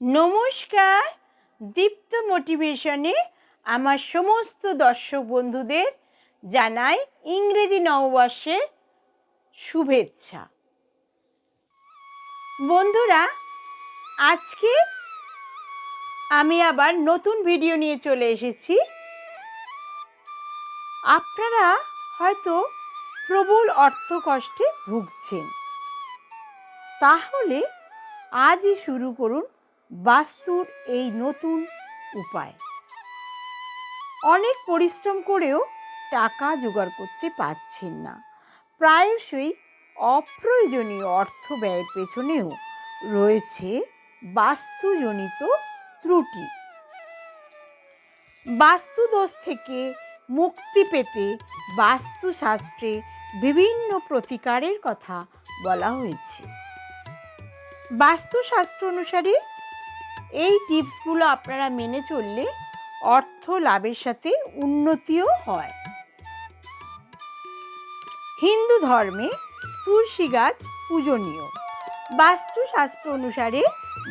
নমস্কার। দীপ্ত মোটিভেশনে আমার সমস্ত দর্শক বন্ধুদের জানাই ইংরেজি নববর্ষের শুভেচ্ছা। বন্ধুরা, আজকে আমি আবার নতুন ভিডিও নিয়ে চলে এসেছি। আপনারা হয়তো প্রবল অর্থকষ্টে ভুগছেন। তাহলে আজই শুরু করুন বাস্তুর এই নতুন উপায়। অনেক পরিশ্রম করেও টাকা জোগাড় করতে পারছেন না। প্রায়শই অপ্রয়োজনীয় অর্থ ব্যয়ের পেছনেও রয়েছে বাস্তুজনিত ত্রুটি। বাস্তুদোষ থেকে মুক্তি পেতে বাস্তুশাস্ত্রে বিভিন্ন প্রতিকারের কথা বলা হয়েছে। বাস্তুশাস্ত্র অনুসারে এই টিপসগুলো আপনারা মেনে চললে অর্থ লাভের সাথে উন্নতিও হয়। হিন্দু ধর্মে তুলসী গাছ পূজনীয়। বাস্তুশাস্ত্র অনুসারে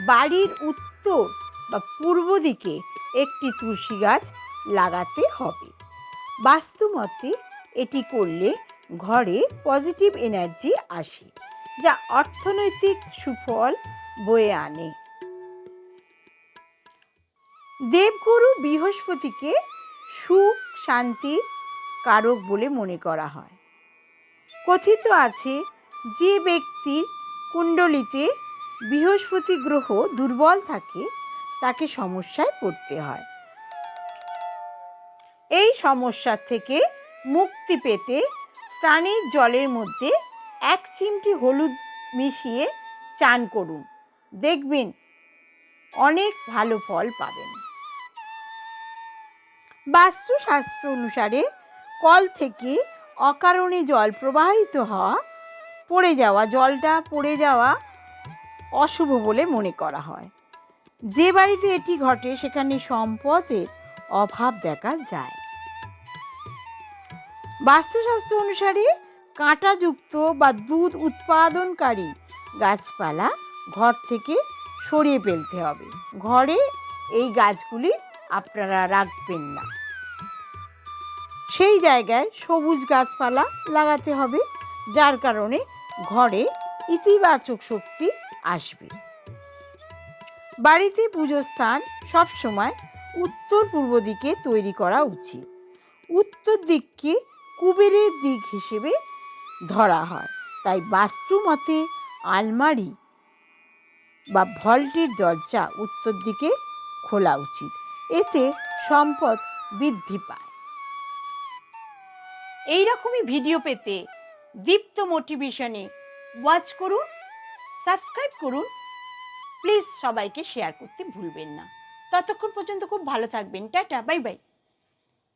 বাড়ির উত্তর বা পূর্ব দিকে একটি তুলসী গাছ লাগাতে হবে। বাস্তুমতে এটি করলে ঘরে পজিটিভ এনার্জি আসে, যা অর্থনৈতিক সুফল বয়ে আনে। দেবগুরু বৃহস্পতিকে সুখ শান্তির কারক বলে মনে করা হয়। কথিত আছে যে ব্যক্তির কুণ্ডলিতে বৃহস্পতি গ্রহ দুর্বল থাকে, তাকে সমস্যায় পড়তে হয়। এই সমস্যার থেকে মুক্তি পেতে স্নানের জলের মধ্যে এক চিমটি হলুদ মিশিয়ে চান করুন। দেখবেন অনেক ভালো ফল পাবেন। বাস্তুশাস্ত্র অনুসারে কল থেকে অকারণে জল প্রবাহিত হওয়া, পড়ে যাওয়া জলটা পড়ে যাওয়া অশুভ বলে মনে করা হয়। যে বাড়িতে এটি ঘটে, সেখানে সম্পদের অভাব দেখা যায়। বাস্তুশাস্ত্র অনুসারে কাঁটাযুক্ত বা দুধ উৎপাদনকারী গাছপালা ঘর থেকে সরিয়ে ফেলতে হবে। ঘরে এই গাছগুলি আপনারা রাখবেন না। সেই জায়গায় সবুজ গাছপালা লাগাতে হবে, যার কারণে ঘরে ইতিবাচক শক্তি আসবে। বাড়িতে পুজো স্থান সবসময় উত্তর পূর্ব দিকে তৈরি করা উচিত। উত্তর দিককে কুবেরের দিক হিসেবে ধরা হয়। তাই বাস্তুমতে আলমারি বা ভল্টের দরজা উত্তর দিকে খোলা উচিত। এতে সম্পদ বৃদ্ধি পায়। এই রকমই ভিডিও পেতে দীপ্ত মোটিভেশনে ওয়াচ করুন, সাবস্ক্রাইব করুন। প্লিজ সবাইকে শেয়ার করতে ভুলবেন না। ততক্ষণ পর্যন্ত খুব ভালো থাকবেন। Tata, bye bye.